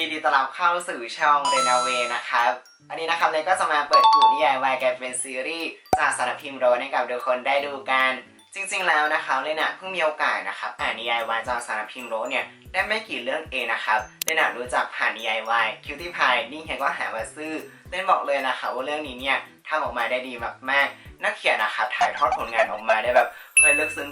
ดีดีต้อนรับเข้าสู่ช่องเรนาเวนะครับ อันนี้นะครับเลยก็จะมาเปิดกูนิยายวายกันเป็นซีรีส์จากสารพิมพ์โรให้กับทุกคนได้ดูกัน จริงๆแล้วนะครับเลยนะเพิ่งมีโอกาสนะครับอ่านนิยายวายจากสารพิมพ์โรเนี่ยได้ไม่กี่เรื่องเองนะครับเลยนะรู้จักผ่านนิยายวายคิวตี้พายนี่เห็นก็หาว่าซื้อเล่นบอกเลยนะครับว่าเรื่องนี้เนี่ยทำออกมาได้ดีมากๆนัก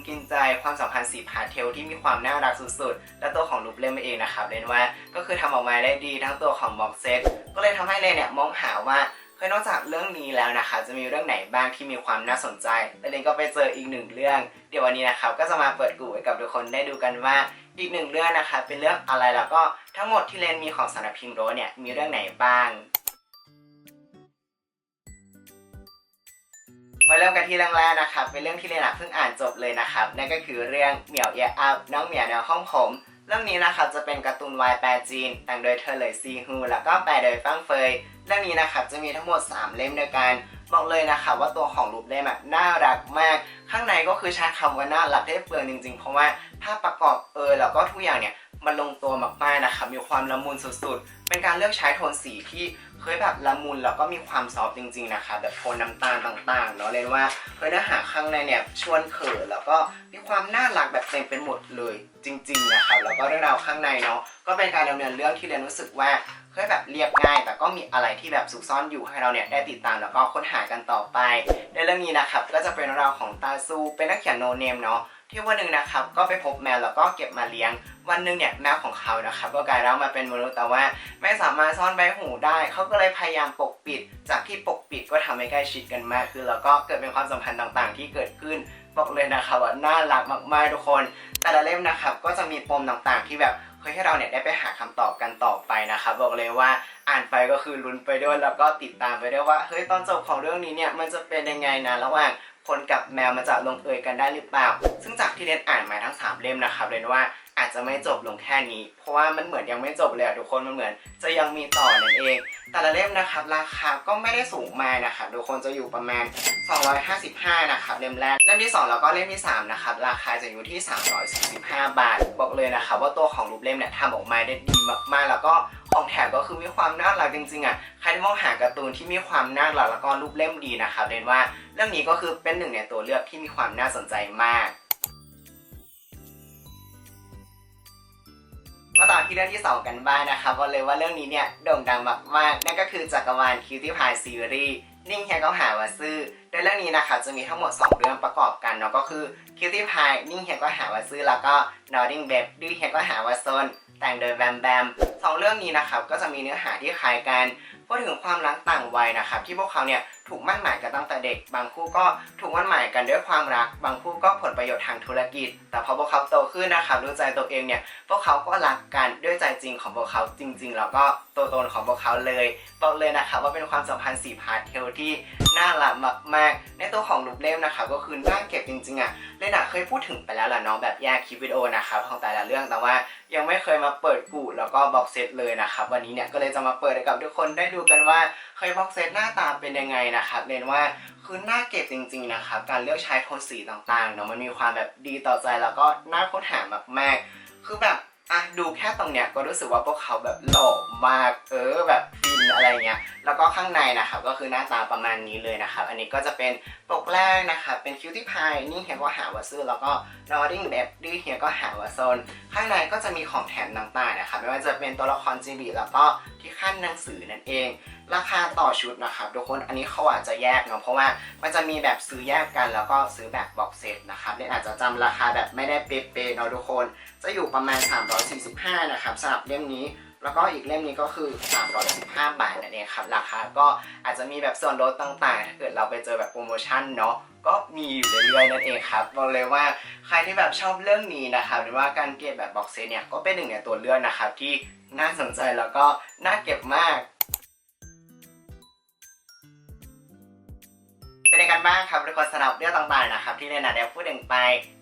กินใจความสัมพันธ์สีพาร์ทเทลที่มีความน่ารักสุดๆ และตัวของลูปเล่มเองนะครับเล่นว่าก็คือทำออกมาได้ดีทั้งตัวของบ็อกเซตก็เลยทำให้เลยเนี่ยมองหาว่าเฮ้ยนอกจากเรื่องนี้แล้วนะคะจะมีเรื่องไหนบ้างที่มีความน่าสนใจและเลนก็ไปเจออีกหนึ่งเรื่อง เดี๋ยววันนี้นะครับก็จะมาเปิดกูให้กับทุกคนได้ดูกันว่าอีกหนึ่งเรื่องนะคะเป็นเรื่องอะไรแล้วก็ทั้งหมดที่เลนมีของสำนักพิมพ์โรเนี่ยมีเรื่องไหนบ้าง มาเริ่มกันที่เรื่องแรกนะครับ เป็นเรื่องที่เรนอะเพิ่งอ่านจบเลยนะครับ นั่นก็คือเรื่องเหมียวเอียอัพน้องเหมียวแนวห้องผม เรื่องนี้นะครับจะเป็นการ์ตูนวายแปลจีนแต่งโดยเธอเลยซีฮูแล้วก็แปลโดยฟังเฟย เรื่องนี้นะครับจะมีทั้งหมด 3 เล่มด้วยกันบอกเลยนะครับว่าตัวของรูปเล่มน่ารักมาก ข้างในก็คือใช้คำว่าน่ารักได้เปลืองจริงๆ เพราะว่าภาพประกอบเออแล้วก็ทุกอย่างเนี่ยมันลงตัวมากๆนะครับมีความละมุนสุดๆ เป็นการเลือกใช้โทนสีที่เคยแบบละมุนแล้วก็มีความซอฟต์จริงๆนะครับแบบโทนน้ำตาลต่างๆเนาะเรียว่าเฮ้ยเนื้อหาข้างในเนี่ยชวนเขินแล้วก็มีความน่ารักแบบเต็มไปหมดเลยจริงๆนะครับแล้วก็เรื่องราวข้างในเนาะก็เป็นการดำเนินเรื่องที่เรียนรู้สึกว่า เฮ้ยแบบเรียบง่าย แต่ก็มีอะไรที่แบบซุกซ่อนอยู่ให้เราเนี่ยได้ติดตามแล้วก็ค้นหากันต่อไปในเรื่องนี้นะครับก็จะเป็นเรื่องราวของตาซูเป็นนักเขียนโนเนมเนาะที่วันหนึ่งนะครับก็ไปพบแมวแล้วก็เก็บมาเลี้ยง วันหนึ่งเนี่ยแมวของเขานะครับก็กลายร่างมาเป็นมนุษย์แต่ว่าไม่สามารถซ่อนใบหูได้ เขาก็เลยพยายามปกปิด จากที่ปกปิดก็ทำให้ใกล้ชิดกันมากขึ้นแล้วก็เกิดเป็นความสัมพันธ์ต่างๆ ที่เกิดขึ้นบอกเลยนะครับว่าน่ารักมากๆทุกคน แต่ละเล่มนะครับก็จะมีปมต่างๆที่แบบ เฮ้ยให้เราเนี่ยได้ไปหาคำตอบกันต่อไปนะครับบอกเลยว่าอ่านไปก็คือลุ้นไปด้วยแล้วก็ติดตามไปด้วยว่าเฮ้ยตอนจบของเรื่องนี้เนี่ยมันจะเป็นยังไงนะระหว่างคนกับแมวมันจะลงเอยกันได้หรือเปล่า ซึ่งจากที่เรนอ่านมาทั้ง 3 เล่มนะครับเรนว่า อาจจะไม่จบลงแค่นี้ เพราะว่ามันเหมือนยังไม่จบเลยอะทุกคนมันเหมือน จะยังมีต่อนั่นเอง แต่ละเล่มนะครับราคาก็ไม่ได้สูงมากนะครับทุกคนจะอยู่ประมาณ 255 นะครับเล่มแรกเล่มที่ 2 แล้วก็เล่มที่ 3 นะครับ ราคาจะอยู่ที่ 345 บาท บอกเลยนะครับว่าตัวของรูปเล่มเนี่ยทำออกมาได้ดีมากๆ แล้วก็ของแถมก็คือมีความน่ารักจริงๆอะใครที่มองหาการ์ตูนที่มีความน่ารักแล้วก็รูปเล่มดีนะครับเรนว่าเรื่องนี้ก็คือเป็นหนึ่งในตัวเลือกที่มีความน่าสนใจมาก ที่เรื่องที่ 2 กันบ้างนะครับบอกเลยว่าเรื่องนี้เนี่ยโด่งดังมากๆ นั่นก็คือจักรวาลคิวตี้พายซีรีส์นิ่งแฮก็หาว่าซื้อในเรื่องนี้นะคะจะมีทั้งหมด 2 เรื่องประกอบกันเนาะก็คือคิวตี้พายนิ่งแฮก็หาว่าซื้อแล้วก็นอร์ดิ้งเบบดื้อแฮก็หาว่าซนแต่งโดยแบมแบมสองเรื่องนี้นะครับก็จะมีเนื้อหาที่คล้ายกันพูดถึงความรักต่างวัยนะครับที่พวกเขาเนี่ยถูกมั่นหมายกันตั้งแต่เด็ก บางคู่ก็ถูกมั่นหมายกันด้วยความรัก บางคู่ก็ผลประโยชน์ทางธุรกิจ แต่พอพวกเขาโตขึ้นนะครับรู้ใจตัวเองเนี่ยพวกเขาก็รักกันด้วยใจจริงของพวกเขาจริง ๆ แล้วก็ตัวตนของพวกเขาเลยบอกเลยนะครับว่าเป็นความสัมพันธ์สี่พาร์ทเทลที่น่ารักมากๆในตัวของลูกเล่มนะครับก็คือน่าเก็บจริงๆอะเลน่ะเคยพูดถึงไปแล้วล่ะเนาะแบบแยกคลิปวิดีโอนะครับของแต่ละเรื่องแต่ว่ายังไม่เคยมาเปิดกูแล้วก็บ็อกเซตเลยนะครับวันนี้เนี่ยก็เลยจะมาเปิดให้กับทุกคนได้ดูกันว่าเคยบ็อกเซตหน้าตาเป็นยังไงนะครับเรียนว่าคือหน้าเก็บจริงๆนะครับการเลือกใช้โทนสีต่างๆเนาะมันมีความแบบดีต่อใจแล้วก็น่าค้นหามากๆคือแบบ อะดูแค่ตรงเนี้ยก็รู้สึกว่าพวกเขาแบบหล่อมากเออแบบฟินอะไรเงี้ยแล้วก็ข้างในนะครับก็คือหน้าตาประมาณนี้เลยนะครับอันนี้ก็จะเป็นปกแรกนะครับเป็นคิวที่พายนี่เฮียก็หาวาซื้อแล้วก็นอริงแบบดื้อเฮียก็หาวาโซนข้างในก็จะมีของแถมต่างๆนะครับไม่ว่าจะเป็นตัวละครจีบีแล้วก็ที่ขั้นหนังสือนั่นเอง ราคาต่อชุดนะครับทุกคนอันนี้เขาอาจจะแยกเนาะเพราะว่ามันจะมีแบบซื้อแยกกันแล้วก็ซื้อแบบบ็อกเซตนะครับเนี่ยอาจจะจำราคาแบบไม่ได้เป๊ะๆเนาะทุกคน จะอยู่ประมาณ 345นะครับสำหรับเล่มนี้แล้วก็อีกเล่มนี้ก็คือ 315 บาทนั่นเองครับ ราคาก็อาจจะมีแบบส่วนลดต่างๆ ถ้าเกิดเราไปเจอแบบโปรโมชั่นเนาะ ก็มีอยู่เรื่อยๆนั่นเองครับบอกเลยว่าใครที่แบบชอบเรื่องนี้นะครับหรือว่าการเก็บแบบบ็อกเซตเนี่ยก็เป็นหนึ่งในตัวเลือกนะครับที่น่าสนใจแล้วก็น่าเก็บมาก เป็นยังไงกันบ้างครับทุกคนสำหรับเรื่องต่างๆนะครับที่เรนนาได้พูดถึงไป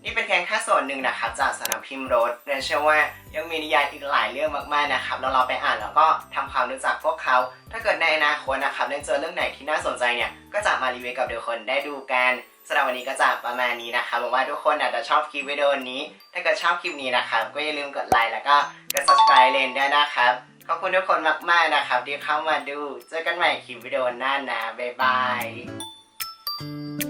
นี่เป็นแค่ส่วนหนึ่งนะครับจากสำนักพิมพ์โรสเรนเชื่อว่ายังมีนิยายอีกหลายเรื่องมากๆนะครับแล้วเราไปอ่านแล้วก็ทำความรู้จักพวกเขา ถ้าเกิดในอนาคตนะครับได้เจอเรื่องไหนที่น่าสนใจเนี่ยก็จะมารีวิวกับทุกคนได้ดูกันสำหรับวันนี้ก็จะประมาณนี้นะครับหวังว่าทุกคนอาจจะชอบคลิปวิดีโอนี้ ถ้าเกิดชอบคลิปนี้นะครับก็อย่าลืมกดไลค์แล้วก็กด subscribe เลนได้นะครับขอบคุณทุกคนมากๆนะครับที่เข้ามาดู เจอกันใหม่คลิปวิดีโอหน้านะบ๊ายบาย Thank you.